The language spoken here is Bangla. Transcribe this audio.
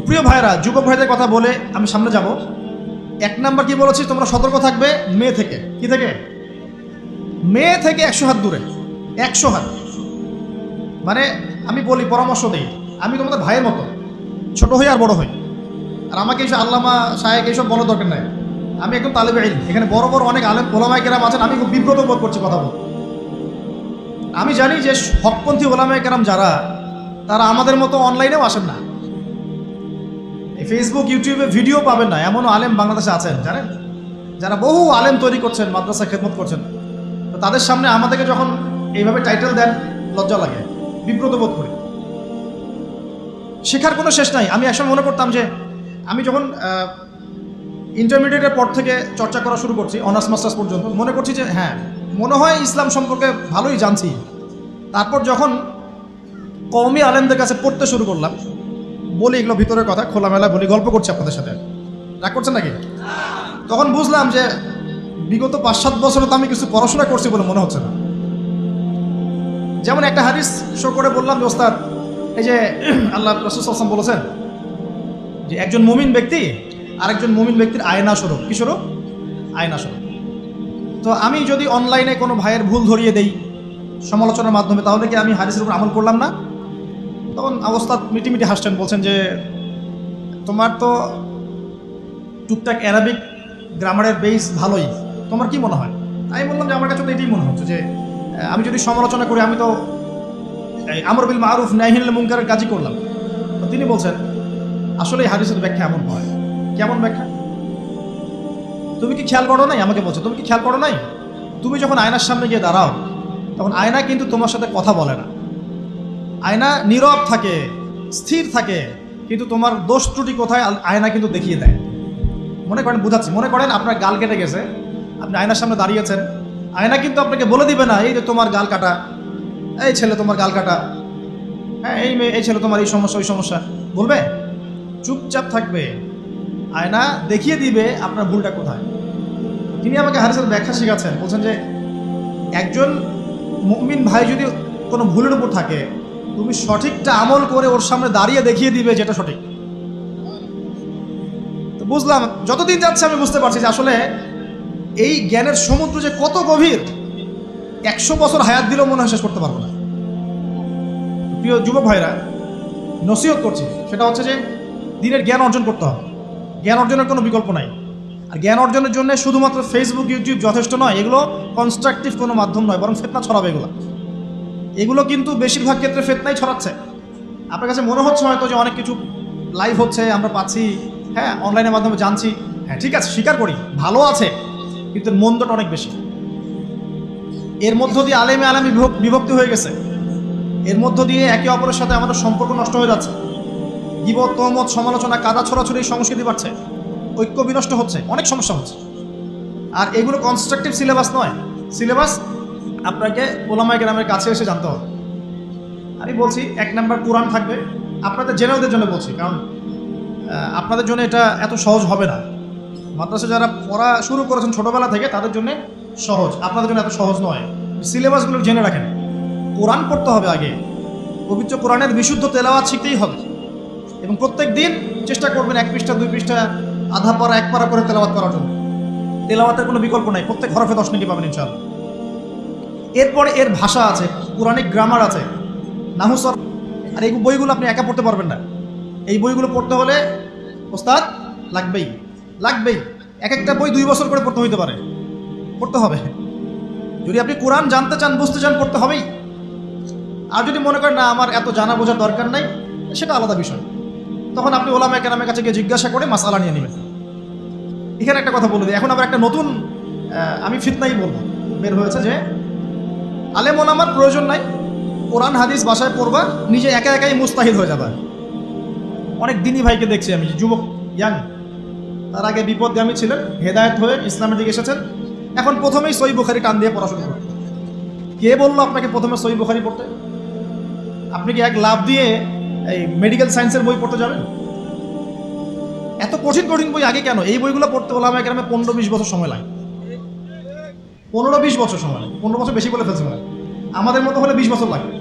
তো প্রিয় ভাইরা যুবক ভাইদের কথা বলে আমি সামনে যাব। এক নাম্বার কি বলেছি তোমরা সতর্ক থাকবে মেয়ে থেকে। কি থেকে? মেয়ে থেকে একশো হাত দূরে। একশো হাত। মানে আমি বলি, পরামর্শ দিই। আমি তোমাদের ভাইয়ের মতো। ছোট হই আর বড় হই। আর আমাকে এইসব আল্লামা সাহেব এইসব বলার দরকার নাই। আমি একদম তালেবে ইলম। এখানে বড় বড় অনেক আলেম ওলামায় কেরাম আছেন। আমি খুব বিব্রত বোধ করছি কথা বল। আমি জানি যে হকপন্থী ওলামায় কেরাম যারা, তারা আমাদের মতো অনলাইনেও আসেন না। ফেসবুক ইউটিউবে ভিডিও পাবেন না, এমনও আলেম বাংলাদেশে আছেন, জানেন? যারা বহু আলেম তৈরি করছেন মাদ্রাসা খেদমত করছেন, তো তাদের সামনে আমাদেরকে যখন এইভাবে টাইটেল দেন, লজ্জা লাগে, বিব্রত বোধ করি। শেখার কোনো শেষ নাই। আমি একসময় মনে করতাম যে, আমি যখন ইন্টারমিডিয়েটের পর থেকে চর্চা করা শুরু করছি অনার্স মাস্টার্স পর্যন্ত, মনে করছি যে হ্যাঁ মনে হয় ইসলাম সম্পর্কে ভালোই জানছি। তারপর যখন কওমি আলেমদের কাছে পড়তে শুরু করলাম বলি এগুলো ভিতরের কথা, খোলামেলা বলি গল্প করছি আপনাদের সাথে। রাগ করছেন নাকি? তখন বুঝলাম যে বিগত পাঁচ সাত বছরে তো আমি কিছু পড়াশোনা করছি বলে মনে হচ্ছে না। যেমন একটা হাদিস শো করে বললাম যে, ওস্তাদ, এই যে আল্লাহ রসুল আসলাম বলেছেন যে, একজন মুমিন ব্যক্তি আরেকজন মুমিন ব্যক্তির আয়না স্বরূপ। কি স্বরূপ? আয়না স্বরূপ। তো আমি যদি অনলাইনে কোনো ভাইয়ের ভুল ধরিয়ে দেই, সমালোচনার মাধ্যমে, তাহলে কি আমি হাদিসের উপর আমল করলাম না? তখন অবস্থা মিটিমিটি হাসছেন, বলছেন যে তোমার তো টুকটাক অ্যারাবিক গ্রামারের বেস ভালোই, তোমার কি মনে হয়? আমি বললাম যে আমার কাছে তো এটাই মনে হচ্ছে যে আমি যদি সমালোচনা করি, আমি তো আমর বিল মারুফ নাহিল মুনকারের কাজই করলাম। তিনি বলছেন, আসলে এই হাদিসের ব্যাখ্যা এমন হয়। কেমন ব্যাখ্যা? তুমি কি খেয়াল করো নাই? আমাকে বলছো, তুমি কি খেয়াল করো নাই? তুমি যখন আয়নার সামনে গিয়ে দাঁড়াও, তখন আয়না কিন্তু তোমার সাথে কথা বলে না। আয়না নীরব থাকে, স্থির থাকে, কিন্তু তোমার দোষ ত্রুটি কোথায় আয়না কিন্তু দেখিয়ে দেয়। মনে করেন, বুঝাচ্ছি, মনে করেন আপনার গাল কেটে গেছে, আপনি আয়নার সামনে দাঁড়িয়েছেন আয়না কিন্তু আপনাকে বলে দিবে না, এই যে তোমার গাল কাটা, এই ছেলে তোমার গাল কাটা হ্যাঁ এই মেয়ে, এই ছেলে তোমার এই সমস্যা, ওই সমস্যা। বলবে? চুপচাপ থাকবে। আয়না দেখিয়ে দিবে আপনার ভুলটা কোথায়। তিনি আমাকে হারিসের ব্যাখ্যা শেখাচ্ছেন, বলছেন যে একজন মুমিন ভাই যদি কোনো ভুলের উপর থাকে তুমি সঠিকটা আমল করে ওর সামনে দাঁড়িয়ে দেখিয়ে দিবে যেটা সঠিক। তো বুঝলাম, যতদিন যাচ্ছে আমি বুঝতে পারছি যে আসলে এই জ্ঞানের সমুদ্র যে কত গভীর, একশো বছর হায়াত দিলেও মনে হয় শেষ করতে পারব না। প্রিয় যুবক ভাইরা, নসিহত করছি, সেটা হচ্ছে যে দিনের জ্ঞান অর্জন করতে হবে। জ্ঞান অর্জনের কোনো বিকল্প নাই। আর জ্ঞান অর্জনের জন্য শুধুমাত্র ফেসবুক ইউটিউব যথেষ্ট নয়, এগুলো কনস্ট্রাকটিভ কোনো মাধ্যম নয়, বরং ফেতনা ছড়াবে এগুলো। এগুলো কিন্তু বেশিরভাগ ক্ষেত্রে ফেতনাই ছড়াচ্ছে। আপনার কাছে মনে হচ্ছে হয়তো যে অনেক কিছু লাইভ হচ্ছে, আমরা পাচ্ছি হ্যাঁ অনলাইনের মাধ্যমে জানছি। হ্যাঁ ঠিক আছে, স্বীকার করি, ভালো আছে, কিন্তু মন্দটা অনেক বেশি। এর মধ্য দিয়ে আলেমে আলেমে বিভক- বিভক্তি হয়ে গেছে। এর মধ্য দিয়ে একে অপরের সাথে আমাদের সম্পর্ক নষ্ট হয়ে যাচ্ছে। গিবত, তহমত, সমালোচনা, কাদা ছড়াছড়ি সংস্কৃতি বাড়ছে। ঐক্য বিনষ্ট হচ্ছে, অনেক সমস্যা হচ্ছে। আর এগুলো কনস্ট্রাকটিভ সিলেবাস নয়। সিলেবাস আপনাকে ওলামাই গ্রামের কাছে এসে জানতে হবে। আমি বলছি, এক নাম্বার কোরআন থাকবে। আপনাদের জেনারেলদের জন্য বলছি, কারণ আপনাদের জন্য এটা এত সহজ হবে না। মাদ্রাসা যারা পড়া শুরু করেছেন ছোটোবেলা থেকে, তাদের জন্য সহজ। আপনাদের জন্য এত সহজ নয়। সিলেবাসগুলো জেনে রাখেন। কোরআন পড়তে হবে আগে। পবিত্র কোরআনের বিশুদ্ধ তেলাওয়াত শিখতেই হবে। এবং প্রত্যেক দিন চেষ্টা করবেন এক পৃষ্ঠা, দুই পৃষ্ঠা, আধা পারা, এক পারা করে তেলাওয়াত করার জন্য। তেলাওয়াতের কোনো বিকল্প নাই। প্রত্যেক হরফে দশ নাকি পাবেন, ইনশাআল্লাহ। এরপরে এর ভাষা আছে, পুরাণিক গ্রামার আছে। নাহুসর আর এই বইগুলো আপনি একা পড়তে পারবেন না। এই বইগুলো পড়তে হলে ওস্তাদ লাগবেই লাগবেই। এক একটা বই দুই বছর করে পড়তে হইতে পারে। পড়তে হবে। যদি আপনি কোরআন জানতে চান, বুঝতে চান, পড়তে হবেই। আর যদি মনে করেন, না, আমার এত জানা বোঝার দরকার নাই সেটা আলাদা বিষয়। তখন আপনি ওলামা কেরামের কাছে গিয়ে জিজ্ঞাসা করে মাসালা নিয়ে নেবেন। এখানে একটা কথা বলে দিই। এখন আবার একটা নতুন আমি ফিতনাই বলব। বের হয়েছে যে আলেম আমার প্রয়োজন নাই। কোরআন, হাদিস বাসায় পড়বা, নিজে একা একাই মুস্তাহিদ হয়ে যাবে। অনেক দিনই ভাইকে দেখছি আমি, যুবক, ইয়াং। তার আগে বিপদগামী ছিলেন, হেদায়ত হয়ে ইসলামের দিকে এসেছেন। এখন প্রথমেই সই বুখারি টান দিয়ে পড়াশোনা করতে কে বলল আপনাকে প্রথমে সই বুখারি পড়তে? আপনি কি এক লাভ দিয়ে এই মেডিকেল সায়েন্সের বই পড়তে যাবেন? এত কঠিন কঠিন বই আগে কেন? এই বইগুলো পড়তে হলে আমার গ্রামে পনেরো বিশ বছর সময় লাগে। পনেরো বিশ বছর সময় লাগে। পনেরো বছর বেশি বলে ফেলছে আমাদের মতো হলে বিশ বছর লাগে।